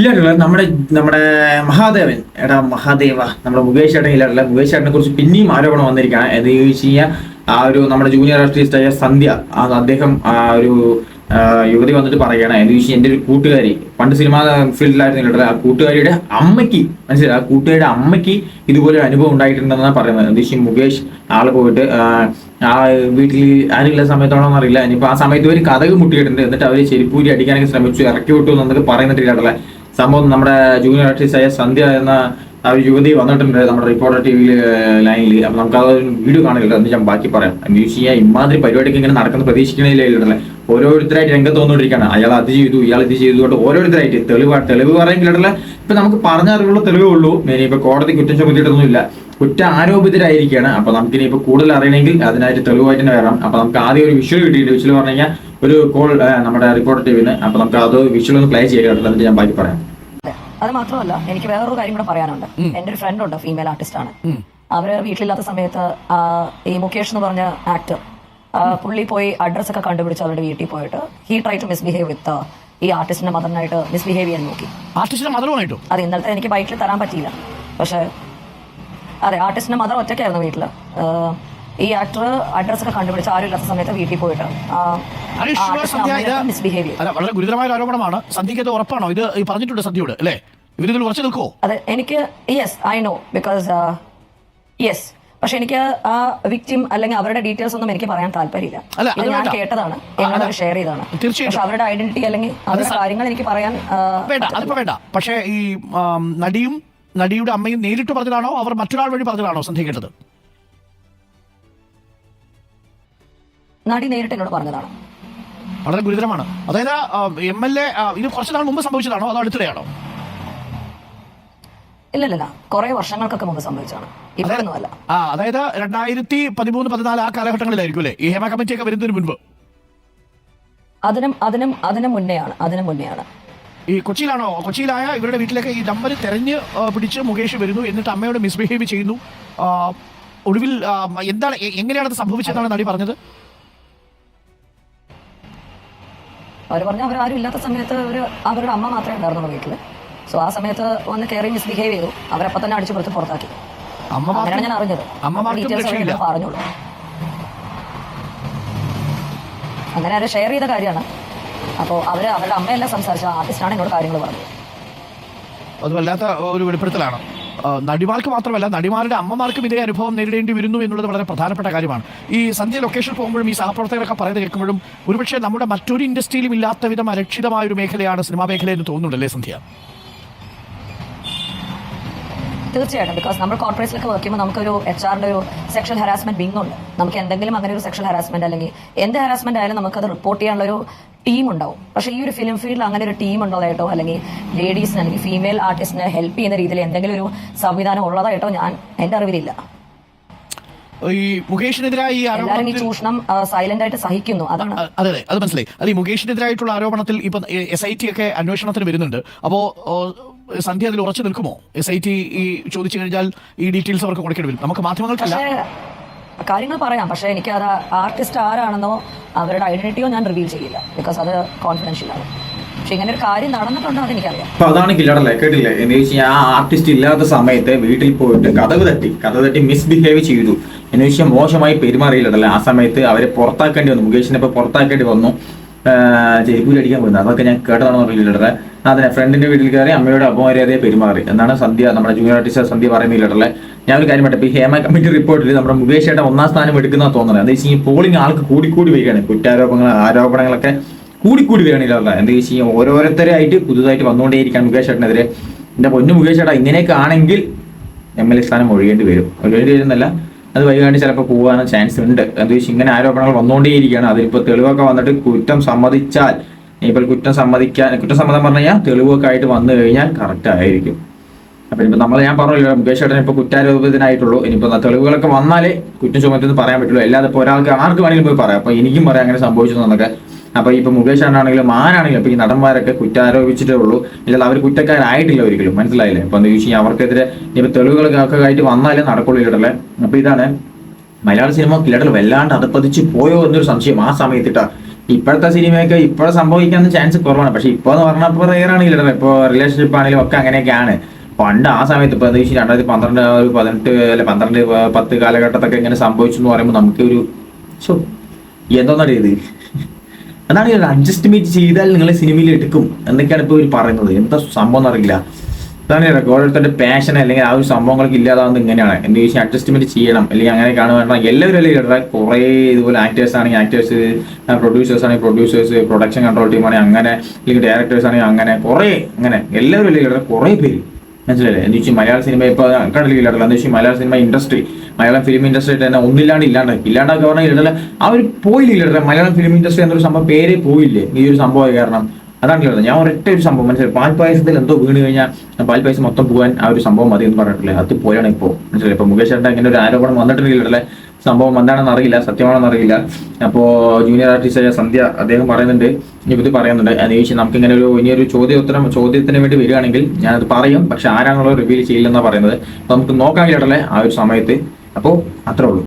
ഇല്ലാട്ടുള്ള നമ്മുടെ നമ്മുടെ മഹാദേവൻ എടാ മഹാദേവ നമ്മുടെ മുകേഷ് ചേട്ടൻ ഇല്ലാട്ടില്ല മുകേഷ് ചേട്ടനെ കുറിച്ച് പിന്നെയും ആരോപണം വന്നിരിക്കുകയാണ് എന്ന് ചോദിച്ചു കഴിഞ്ഞാൽ ആ ഒരു നമ്മുടെ ജൂനിയർ ആർട്ടിസ്റ്റായ സന്ധ്യ ആ അദ്ദേഹം ആ ഒരു യുവതി വന്നിട്ട് പറയുകയാണ്. എന്ന് ചോദിച്ചാൽ എന്റെ ഒരു കൂട്ടുകാരി പണ്ട് സിനിമാ ഫീൽഡിലായിരുന്നു ഇല്ലാട്ടില്ല ആ കൂട്ടുകാരിയുടെ അമ്മയ്ക്ക് മനസ്സിലായി? ആ കൂട്ടുകാരിയുടെ അമ്മയ്ക്ക് ഇതുപോലെ ഒരു അനുഭവം ഉണ്ടായിട്ടുണ്ടെന്നാണ് പറയുന്നത്. എന്ന് വെച്ചാൽ മുകേഷ് ആൾ പോയിട്ട് ആ, ആ വീട്ടിൽ ആരുള്ള സമയത്താണോ എന്നറിയില്ല. ഇനിയിപ്പോൾ ആ സമയത്ത് ഒരു കഥകൾ മുട്ടിയിട്ടുണ്ട്. എന്നിട്ട് അവർ ചെരിപ്പൂരി അടിക്കാനൊക്കെ ശ്രമിച്ചു ഇറക്കി വിട്ടു എന്നൊക്കെ പറയുന്നിട്ടില്ല സംഭവം നമ്മുടെ ജൂനിയർ ആർട്ടിസ്റ്റ് ആയ സന്ധ്യ എന്ന ആ ഒരു യുവതി വന്നിട്ടുണ്ട് നമ്മുടെ റിപ്പോർട്ടർ ടി വി ലൈനിൽ അപ്പൊ നമുക്ക് ആ ഒരു വീഡിയോ കാണില്ല എന്ന് ഞാൻ ബാക്കി പറയാം. എന്ന് കഴിഞ്ഞാൽ ഇമാതിരി പരിപാടിക്ക് ഇങ്ങനെ നടക്കുന്ന പ്രതീക്ഷിക്കണില്ലേ ഓരോരുത്തരായിട്ട് രംഗത്ത് വന്നുകൊണ്ടിരിക്കുകയാണ് അയാൾ അത് ചെയ്തു ഇയാൾ ഇത് ചെയ്തു കൊണ്ട് ഓരോരുത്തരായിട്ട് തെളിവ് തെളിവ് പറയുമെങ്കിലുള്ള ഇപ്പൊ നമുക്ക് പറഞ്ഞറിവുള്ള തെളിവേ ഉള്ളൂ. ഇപ്പൊ കോടതി കുറ്റം ചുമത്തിയിട്ടൊന്നും ഇല്ല കുറ്റ ആരോപിതരായിരിക്കുകയാണ്. അപ്പൊ നമുക്ക് ഇനി ഇപ്പൊ കൂടുതൽ അറിയണമെങ്കിൽ അതിനായിട്ട് തെളിവായിട്ട് തന്നെ വരണം. അപ്പൊ നമുക്ക് ആദ്യം ഒരു വിഷ്വൽ കിട്ടിയിട്ട് വിഷ്വൽ പറഞ്ഞു കഴിഞ്ഞാൽ ഒരു കോൾ നമ്മുടെ റിപ്പോർട്ടർ ടീമിന് അപ്പൊ നമുക്ക് അത് വിഷ്വൽ ഒന്ന് പ്ലേ ചെയ്യാൻ എന്നിട്ട് ഞാൻ ബാക്കി പറയാം. അതെ. മാത്രമല്ല എനിക്ക് വേറൊരു കാര്യം കൂടെ പറയാനുണ്ട്. എന്റെ ഒരു ഫ്രണ്ട് ഉണ്ട് ഫീമെയിൽ ആർട്ടിസ്റ്റ് ആണ്. അവർ വീട്ടിലില്ലാത്ത സമയത്ത് ഈ മുകേഷ് എന്ന് പറഞ്ഞ ആക്ടർ പുള്ളി പോയി അഡ്രസ് ഒക്കെ കണ്ടുപിടിച്ച് അവരുടെ വീട്ടിൽ പോയിട്ട് he try to misbehave with ഈ ആർട്ടിസ്റ്റിന്റെ മദറിനായിട്ട് മിസ്ബിഹേവ് ചെയ്യാൻ നോക്കി. ആർട്ടിസ്റ്റിന്റെ മതവുമായിട്ടോ അത് ഇന്നലത്തെ എനിക്ക് ബൈക്കിൽ തരാൻ പറ്റിയില്ല. പക്ഷെ അതെ ആർട്ടിസ്റ്റിന്റെ മദർ ഒറ്റയ്ക്കായിരുന്നു വീട്ടിൽ. ഈ ആക്ടർ അഡ്രസ് ഒക്കെ കണ്ടുപിടിച്ച് ആരും ഇല്ലാത്ത സമയത്ത് വീട്ടിൽ പോയിട്ട് മിസ്ബിഹേവ് വളരെ ഗുരുതരമായ ആരോപണമാണ്. സന്ധ്യയ്ക്ക് ഉറപ്പാണോ? ഇത് പറഞ്ഞിട്ടുണ്ട് സന്ധ്യയോട് അല്ലേ? ഇവരിതിൽ ഉറച്ചു നിൽക്കോ അതെ എനിക്ക് yes I know because yes പക്ഷെ എനിക്ക് ആ വിക്ടിം അല്ലെങ്കിൽ അവരുടെ ഡീറ്റെയിൽസ് ഒന്നും എനിക്ക് പറയാൻ താല്പര്യമില്ല. ഇത് ഞാൻ കേട്ടതാണ് എന്നോട് ഷെയർ തീർച്ചയായിട്ടും. പക്ഷെ അവരുടെ ഐഡന്റിറ്റി അല്ലെങ്കിൽ അവരുടെ കാര്യങ്ങൾ എനിക്ക് പറയാൻ വേണ്ട അതിപ്പോ വേണ്ട. പക്ഷേ ഈ നടിയും നടിയുടെ അമ്മയും നേരിട്ട് പറഞ്ഞതാണോ? അവർ മറ്റൊരാൾ വഴി പറഞ്ഞതാണോ സന്ധിക്കേണ്ടത് നടി നേരിട്ട് എന്നോട് പറഞ്ഞതാണ്. വളരെ ഗുരുതരമാണ്. അതായത് എം എൽ എ ഇത് കുറച്ച് നാൾ മുമ്പ് സംഭവിച്ചതാണോ? അതോ അടുത്തിടെയാണോ? ഇല്ലല്ല കുറെ വർഷങ്ങൾക്കൊക്കെ മുമ്പ് ഇപ്പോഴൊന്നുമല്ല ആ അതായത് രണ്ടായിരത്തി പതിമൂന്ന് പതിനാല് ആ കാലഘട്ടങ്ങളിലായിരിക്കും അല്ലേ? ഈ ഹേമ കമ്മിറ്റി ഒക്കെ വരുന്നതിന് മുൻപ്? അതിനും അതിനും അതിനും മുന്നെയാണ് അതിനും മുന്നെയാണ്. ഈ കൊച്ചിയിലാണോ? കൊച്ചിയിലായ ഇവരുടെ വീട്ടിലേക്ക് ഈ നമ്പർ തെരഞ്ഞ് പിടിച്ച് മുകേഷ് വരുന്നു എന്നിട്ട് അമ്മയോട് മിസ്ബിഹേവ് ചെയ്യുന്നു. ഒടുവിൽ എന്താണ് എങ്ങനെയാണത് സംഭവിച്ചതെന്നാണ് നടി പറഞ്ഞത്? അവർ പറഞ്ഞു അവരാരും ഇല്ലാത്ത സമയത്ത് അവർ അവരുടെ അമ്മ മാത്രമേ ഉണ്ടായിരുന്നുള്ളൂ വീട്ടിൽ സോ ആ സമയത്ത് വന്ന് കയറി മിസ്ബിഹേവ് ചെയ്തു. അവരപ്പം തന്നെ അടിച്ചു പുറത്ത് പുറത്താക്കി. അങ്ങനെയാണ് ഞാൻ അറിഞ്ഞത്. ഡീറ്റെയിൽസ് പറഞ്ഞോളൂ അങ്ങനെ അവർ ഷെയർ ചെയ്ത കാര്യമാണ്. അപ്പോൾ അവർ അവരുടെ അമ്മയല്ല സംസാരിച്ച ആർട്ടിസ്റ്റാണ് എന്നോട് കാര്യങ്ങൾ പറഞ്ഞത്. അത് വല്ലാത്ത ഒരു വെളിപ്പെടുത്തലാണ്. നടിമാർക്ക് മാത്രമല്ല നടിമാരുടെ അമ്മമാർക്കും ഇതേ അനുഭവം നേരിടേണ്ടി വരുന്നു എന്നുള്ളത് വളരെ പ്രധാനപ്പെട്ട കാര്യമാണ്. ഈ സന്ധ്യ ലൊക്കേഷൻ പോകുമ്പോഴും ഈ സഹപ്രവർത്തകരൊക്കെ പറയുന്നത് കേൾക്കുമ്പോഴും ഒരുപക്ഷെ നമ്മുടെ മറ്റൊരു ഇൻഡസ്ട്രിയിലും ഇല്ലാത്ത വിധം അരക്ഷിതമായ ഒരു മേഖലയാണ് സിനിമാ മേഖല എന്ന് തോന്നുന്നുണ്ടല്ലേ സന്ധ്യ? തീർച്ചയായിട്ടും. ബിക്കോസ് നമ്മൾ കോർപ്പറേറ്റ്സിലൊക്കെ വർക്ക് ചെയ്യുമ്പോൾ നമുക്കൊരു എച്ച് ആറിന്റെ ഒരു സെക്ഷൽ ഹരാസ്മെന്റ് വിങ് ഉണ്ട്. നമുക്ക് എന്തെങ്കിലും അങ്ങനെ ഒരു സെക്ഷൽ ഹരാസ്മെന്റ് അല്ലെങ്കിൽ എന്ത് ഹരാസ്മെന്റ് ആയാലും നമുക്കത് റിപ്പോർട്ട് ചെയ്യാനുള്ള ഒരു ടീം ഉണ്ടാവും. പക്ഷേ ഈ ഒരു ഫിലിം ഫീൽഡിൽ അങ്ങനെ ഒരു ടീം ഉള്ളതായിട്ടോ അല്ലെങ്കിൽ ലേഡീസിന് അല്ലെങ്കിൽ ഫീമെയിൽ ആർട്ടിസ്റ്റിനെ ഹെൽപ്പ് ചെയ്യുന്ന രീതിയിൽ എന്തെങ്കിലും ഒരു സംവിധാനം ഉള്ളതായിട്ടോ ഞാൻ എന്റെ അറിവിലില്ല. ഈ മുകേഷിനെതിരായി ചൂഷണം സൈലന്റ് ആയിട്ട് സഹിക്കുന്നു. അതാണ്. അതെ അതെ. അത് മനസ്സിലായി. ഈ മുകേഷിനെതിരായിട്ടുള്ള ആരോപണത്തിൽ ഇപ്പൊ എസ് ഐ ടി ഒക്കെ അന്വേഷണത്തിന് വരുന്നുണ്ട്. അപ്പോ ഓ, സന്ധ്യ അതിൽ ഉറച്ചു നിൽക്കുമോ? എസ് ഐ ടി ഈ ചോദിച്ചു കഴിഞ്ഞാൽ ഈ ഡീറ്റെയിൽസ് അവർക്ക് കൊടുക്കേണ്ടി വരും. നമുക്ക് മാധ്യമങ്ങൾക്കല്ല. കാര്യങ്ങൾ പറയാം. പക്ഷേ എനിക്ക് അത് ആർട്ടിസ്റ്റ് ആരാണെന്നോ അവരുടെ ഐഡന്റിറ്റിയോ ഞാൻ റിവീൽ ചെയ്യില്ല. ബിക്കോസ് അത് കോൺഫിഡൻഷ്യൽ ആണ്. പക്ഷെ ഇങ്ങനെ ഒരു കാര്യം നടന്നിട്ടുണ്ടോ അതെനിക്കറിയാം അപ്പൊ അതാണ് കില്ലടല്ലേ? കേട്ടില്ലേ? എന്ന് വെച്ച് ആ ആർട്ടിസ്റ്റ് ഇല്ലാത്ത സമയത്ത് വീട്ടിൽ പോയിട്ട് കഥവ് തട്ടി കഥവ് തട്ടി മിസ്ബിഹേവ് ചെയ്തു. എന്ന് വെച്ചാൽ മോശമായി പെരുമാറിയില്ലല്ലേ ആ സമയത്ത് അവരെ പുറത്താക്കേണ്ടി വന്നു. മുകേഷിനെ ഇപ്പൊ പുറത്താക്കേണ്ടി വന്നു. ജയ്പൂരി അടിക്കാൻ പോയിരുന്നു. അതൊക്കെ ഞാൻ കേട്ടതാണെന്ന് അറിയില്ലടല്ലേ? അതിനെ ഫ്രണ്ടിന്റെ വീട്ടിൽ കയറി അമ്മയുടെ അപമര്യാദയെ പെരുമാറി. എന്നാണ് സന്ധ്യ നമ്മുടെ ജൂനിയർ ആർട്ടിസ്റ്റ് സന്ധ്യ പറയുന്നില്ലടല്ലേ ഞാൻ ഒരു കാര്യം പറ്റും ഈ ഹേമ കമ്മിറ്റി റിപ്പോർട്ടിൽ നമ്മുടെ മുകേഷ് ഏട്ടൻ ഒന്നാം സ്ഥാനം എടുക്കുന്ന തോന്നുന്നത് എന്താ വെച്ചാൽ പോളിംഗ് ആൾക്ക് കൂടിക്കൂടി വരികയാണ്. കുറ്റാരോപണങ്ങൾ ആരോപണങ്ങളൊക്കെ കൂടിക്കൂടി വരികയാണില്ല എന്താ വെച്ച് കഴിഞ്ഞാൽ ഓരോരുത്തരായിട്ട് പുതുതായിട്ട് വന്നുകൊണ്ടേയിരിക്കാൻ മുകേഷ് ഏട്ടനെതിരെ. എന്റെ പൊന്നു മുകേഷ് ഏട്ടാ ഇങ്ങനെയൊക്കെ ആണെങ്കിൽ എം എൽ എ സ്ഥാനം ഒഴിയേണ്ടി വരും. ഒഴിയേണ്ടി വരുന്നല്ല അത് വൈകാണ്ട് ചിലപ്പോൾ പോകാനും ചാൻസ് ഉണ്ട്. എന്താ വെച്ചാൽ ഇങ്ങനെ ആരോപണങ്ങൾ വന്നുകൊണ്ടേയിരിക്കുകയാണ്. അതിലിപ്പോൾ തെളിവൊക്കെ വന്നിട്ട് കുറ്റം സമ്മതിച്ചാൽ ഇനിയിപ്പോൾ കുറ്റം സമ്മതിക്കാൻ കുറ്റസമ്മതം പറഞ്ഞു കഴിഞ്ഞാൽ തെളിവൊക്കെ ആയിട്ട് വന്നു കഴിഞ്ഞാൽ കറക്റ്റ് ആയിരിക്കും. അപ്പൊ ഇനിയിപ്പോ നമ്മൾ ഞാൻ പറഞ്ഞല്ലോ മുകേഷ് ചേട്ടൻ ഇപ്പൊ കുറ്റാരോപിതനായിട്ടുള്ളൂ. ഇനിയിപ്പോ തെളിവുകളൊക്കെ വന്നാലേ കുറ്റം ചുമത്തുന്നത് പറയാൻ പറ്റുള്ളൂ. അല്ലാതെ ഇപ്പൊ ഒരാൾക്ക് ആർക്ക് വേണമെങ്കിലും പോയി പറയാം. അപ്പൊ എനിക്കും പറയാം അങ്ങനെ സംഭവിച്ചു എന്നൊക്കെ അപ്പൊ ഇപ്പൊ മുകേഷ് ഏട്ടനാണെങ്കിലും ആരാണെങ്കിലും ഇപ്പൊ ഈ നടന്മാരൊക്കെ കുറ്റാരോപിച്ചിട്ടേ ഉള്ളൂ. ഇല്ലാതെ അവർ കുറ്റക്കാരായിട്ടില്ല ഒരിക്കലും. മനസ്സിലായില്ലേ? അപ്പോൾ എന്താ ചോദിച്ചാൽ അവർക്കെതിരെ ഇനിയിപ്പോ തെളിവുകളൊക്കെ ആയിട്ട് വന്നാലേ നടക്കുള്ളൂ ഇടല്ലേ അപ്പൊ ഇതാണ് മലയാള സിനിമ കിലടൽ വല്ലാണ്ട് അതപ്പതിച്ച് പോയോ എന്നൊരു സംശയം ആ സമയത്തിട്ടാ. ഇപ്പോഴത്തെ സിനിമയൊക്കെ ഇപ്പോഴും സംഭവിക്കാൻ ചാൻസ് കുറവാണ്. പക്ഷെ ഇപ്പോൾ എന്ന് പറഞ്ഞാൽ ഇപ്പോൾ റെയർ ആണ് ഇല്ലട ഇപ്പോൾ റിലേഷൻഷിപ്പ് ആണെങ്കിലും ഒക്കെ അങ്ങനെയൊക്കെയാണ്. പണ്ട് ആ സമയത്ത് ഇപ്പോൾ എന്താ രണ്ടായിരത്തി പന്ത്രണ്ട് ഒരു പതിനെട്ട് അല്ലെ പന്ത്രണ്ട് പത്ത് കാലഘട്ടത്തൊക്കെ ഇങ്ങനെ സംഭവിച്ചു എന്ന് പറയുമ്പോൾ നമുക്ക് ഒരു ഷോ എന്തോന്നാണ് ഇത് അതാണ് അഡ്ജസ്റ്റ്മെന്റ് ചെയ്താൽ നിങ്ങളെ സിനിമയിൽ എടുക്കും എന്നൊക്കെയാണ് ഇപ്പോൾ ഇവർ പറയുന്നത്. എന്താ സംഭവം എന്നറിയില്ല അതാണ് ഓരോരുത്തരുടെ പാഷൻ അല്ലെങ്കിൽ ആ ഒരു സംഭവങ്ങളൊക്കെ ഇല്ലാതാവുന്നത് ഇങ്ങനെയാണ്. എന്ത് ചോദിച്ചാൽ അഡ്ജസ്റ്റ്മെന്റ് ചെയ്യണം. അല്ലെങ്കിൽ അങ്ങനെ കാണുക എല്ലാവരും അല്ലെങ്കിൽ കുറേ ഇതുപോലെ ആക്ടേഴ്സ് ആണെങ്കിൽ ആക്ടേഴ്സ് പ്രൊഡ്യൂസേഴ്സ് ആണെങ്കിൽ പ്രൊഡ്യൂസേഴ്സ് പ്രൊഡക്ഷൻ കൺട്രോൾ ടീം ആണെങ്കിൽ അങ്ങനെ അല്ലെങ്കിൽ ഡയറക്ടേഴ്സ് ആണെങ്കിൽ അങ്ങനെ കുറേ അങ്ങനെ എല്ലാവരും അല്ലെങ്കിൽ കുറേ പേര്. മനസ്സിലല്ലേ എന്ന് വെച്ചാൽ മലയാള സിനിമ ഇപ്പോൾ കണ്ടില്ല എന്ന് വെച്ചാൽ Malayala cinema industry Malayalam film industry തന്നെ ഒന്നില്ലാണ്ട് ഇല്ലാണ്ട്. ഇല്ലാണ്ടാക്കി പറഞ്ഞാൽ ആ ഒരു പോയില്ല മലയാളം ഫിലിം ഇൻഡസ്ട്രി എന്നൊരു സംഭവം പേരെ പോയില്ലേ? ഈ ഒരു സംഭവം കാരണം. അതാണ് ചോദിച്ചത് ഞാൻ ഒരൊറ്റ ഒരു സംഭവം മനസ്സിലായി. പാൽ പായസത്തിൽ എന്തോ വീണ് കഴിഞ്ഞാൽ പാൽ പായസം മൊത്തം പോകാൻ ആ ഒരു സംഭവം മതി എന്ന് പറഞ്ഞിട്ടില്ലേ? അത് പോയാണ് ഇപ്പോൾ മനസ്സിലായി? ഇപ്പൊ മുകേഷ് ചേട്ടൻ ഇങ്ങനെ ഒരു ആരോപണം വന്നിട്ടില്ലേ സംഭവം എന്താണെന്ന് അറിയില്ല സത്യമാണെന്ന് അറിയില്ല. അപ്പോൾ ജൂനിയർ ആർട്ടിസ്റ്റ് സന്ധ്യ അദ്ദേഹം പറയുന്നുണ്ട് ഇത് പറയുന്നുണ്ട് ചോദിച്ചാൽ നമുക്ക് ഇങ്ങനെ ഒരു ഇനിയൊരു ചോദ്യോത്തരം ചോദ്യത്തിന് വേണ്ടി വരികയാണെങ്കിൽ ഞാനത് പറയും പക്ഷെ ആരാണല്ലോ റിവീൽ ചെയ്യില്ലെന്നാണ് പറയുന്നത്. അപ്പൊ നമുക്ക് നോക്കാൻ കേട്ടല്ലേ ആ ഒരു സമയത്ത്. അപ്പോൾ അത്രേ ഉള്ളൂ.